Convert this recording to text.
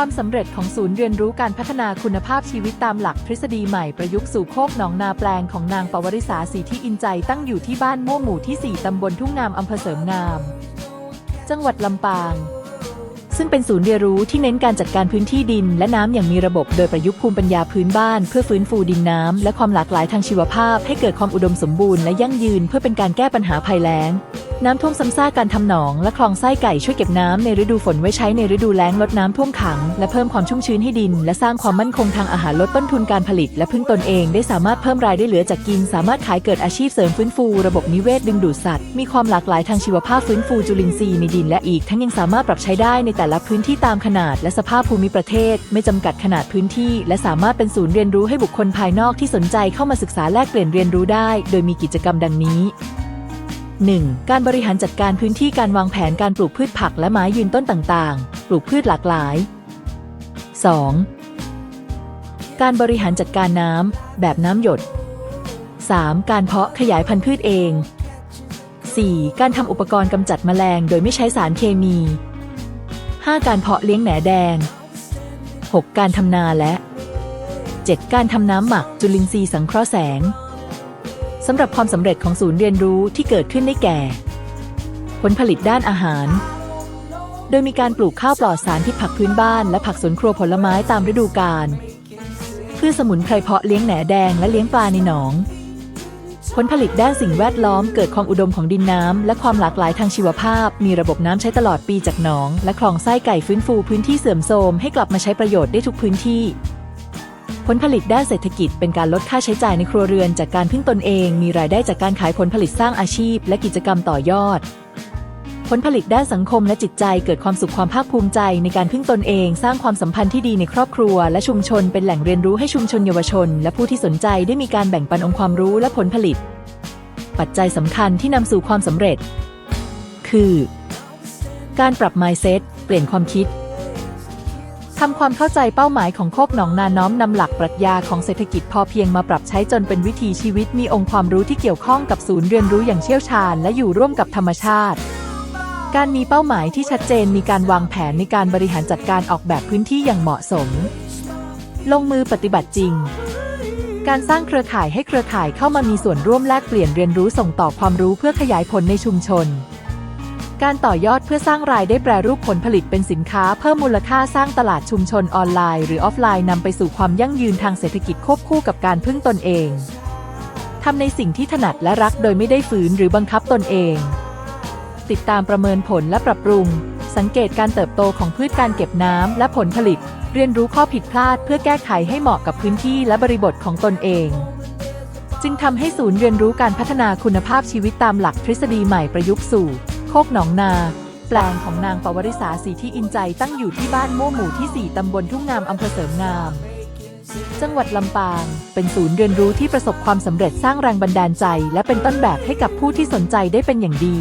ความสำเร็จของศูนย์เรียนรู้การพัฒนาคุณภาพชีวิตตามหลักทฤษฎีใหม่ประยุกต์สู่โคกหนองนาแปลงของนางปวริษาสีที่อินใจตั้งอยู่ที่บ้านม่วงหมู่ที่ 4 ตำบลทุ่งงามอำเภอเสริมงาม จังหวัดลำปาง ซึ่งเป็นศูนย์เรียนรู้ที่เน้นการจัดการพื้นที่ดิน และน้ำอย่างมีระบบโดยประยุกต์ภูมิปัญญาพื้นบ้าน เพื่อฟื้นฟูดินน้ำและความหลากหลายทางชีวภาพ ให้เกิดความอุดมสมบูรณ์และยั่งยืนเพื่อเป็นการแก้ปัญหาภัยแล้งน้ำท่วมซ้ำซากการทำหนอง และคลองไส้ไก่ช่วยเก็บน้ำในฤดูฝนไว้ใช้ในฤดูแล้งลดน้ำท่วมขัง และเพิ่มความชุ่มชื้นให้ดิน และสร้างความมั่นคงทางอาหารลดต้นทุนการผลิต และพึ่งตนเองได้สามารถเพิ่มรายได้เหลือจากกิน สามารถขายเกิดอาชีพเสริมฟื้นฟู ระบบนิเวศดึงดูดสัตว์ มีความหลากหลายทางชีวภาพฟื้นฟูจุลินทรีย์ในดินและอีก ทั้งยังสามารถปรับใช้ได้ในแต่ละพื้นที่ตามขนาด และสภาพภูมิประเทศ ไม่จำกัดขนาดพื้นที่ และสามารถเป็นศูนย์เรียนรู้ให้บุคคลภายนอกที่สนใจเข้ามาศึกษาแลกเปลี่ยนเรียนรู้ได้ โดยมีกิจกรรมดังนี้ 1. การบริหารจัดการพื้นที่การวางแผนการปลูกพืชผักและไม้ยืนต้นต่างๆ ปลูกพืชหลากหลาย 2. การบริหารจัดการน้ำแบบน้ำหยด 3. การเพาะขยายพันธุ์พืชเอง 4. การทำอุปกรณ์กำจัดแมลงโดยไม่ใช้สารเคมี 5. การเพาะเลี้ยงแหนแดง 6. การทำนาและ 7. การทำน้ำหมักจุลินทรีย์สังเคราะห์แสง สำหรับความสำเร็จของศูนย์เรียนรู้ที่เกิดขึ้นได้แก่ ผลผลิตด้านอาหาร โดยมีการปลูกข้าวปลอดสารพิษผักพื้นบ้าน และผักสวนครัวผลไม้ตามฤดูกาลพืชสมุนไพรเพาะเลี้ยงแหนแดงและเลี้ยงปลาในหนอง ผลผลิตด้านสิ่งแวดล้อมเกิดความอุดมของดินน้ำ และความหลากหลายทางชีวภาพ มีระบบน้ำใช้ตลอดปีจากหนอง และคลองไส้ไก่ฟื้นฟูพื้นที่เสื่อมโทรมให้กลับมาใช้ประโยชน์ได้ทุกพื้นที่ ผลผลิตด้านเศรษฐกิจเป็นการลดค่าใช้จ่ายในครัวเรือนจากการพึ่งตนเอง มีรายได้จากการขายผลผลิตสร้างอาชีพ และกิจกรรมต่อยอด ผลผลิตด้านสังคมและจิตใจเกิดความสุขความภาคภูมิใจในการพึ่งตนเอง สร้างความสัมพันธ์ที่ดีในครอบครัว และชุมชนเป็นแหล่งเรียนรู้ให้ชุมชนเยาวชน และผู้ที่สนใจได้มีการแบ่งปันองค์ความรู้และผลผลิต ปัจจัยสำคัญที่นำสู่ความสำเร็จ คือ การปรับ mindset เปลี่ยนความคิด ทำความเข้าใจเป้าหมายของโคกหนองนาน้อมนำหลักปรัชญาของเศรษฐกิจพอเพียงมาปรับใช้จนเป็นวิถีชีวิตมีองค์ความรู้ที่เกี่ยวข้องกับศูนย์เรียนรู้อย่างเชี่ยวชาญและอยู่ร่วมกับธรรมชาติ การมีเป้าหมายที่ชัดเจนมีการวางแผนในการบริหารจัดการออกแบบพื้นที่อย่างเหมาะสม ลงมือปฏิบัติจริง การสร้างเครือข่ายให้เครือข่ายเข้ามามีส่วนร่วมแลกเปลี่ยนเรียนรู้ส่งต่อความรู้เพื่อขยายผลในชุมชน การต่อยอดเพื่อสร้างรายได้แปรรูปผลผลิตเป็นสินค้าเพิ่มมูลค่าสร้างตลาดชุมชนออนไลน์หรือออฟไลน์นำไปสู่ความยั่งยืนทางเศรษฐกิจควบคู่กับการพึ่งตนเองทำในสิ่งที่ถนัดและรักโดยไม่ได้ฝืนหรือบังคับตนเอง ติดตามประเมินผลและปรับปรุง สังเกตการเติบโตของพืชการเก็บน้ำและผลผลิต เรียนรู้ข้อผิดพลาดเพื่อแก้ไขให้เหมาะกับพื้นที่และบริบทของตนเอง จึงทำให้ศูนย์เรียนรู้การพัฒนาคุณภาพชีวิตตามหลักทฤษฎีใหม่ประยุกต์สู่ กหนองนา แปลงของนางปวริษาสีที่อินใจตั้งอยู่ที่บ้านม่วหมู่ที่ 4 ตำบลทุ่งงามอำเภอเสริมงาม จังหวัดลำปาง เป็นศูนย์เรียนรู้ที่ประสบความสำเร็จสร้างแรงบันดาลใจ และเป็นต้นแบบให้กับผู้ที่สนใจได้เป็นอย่างดี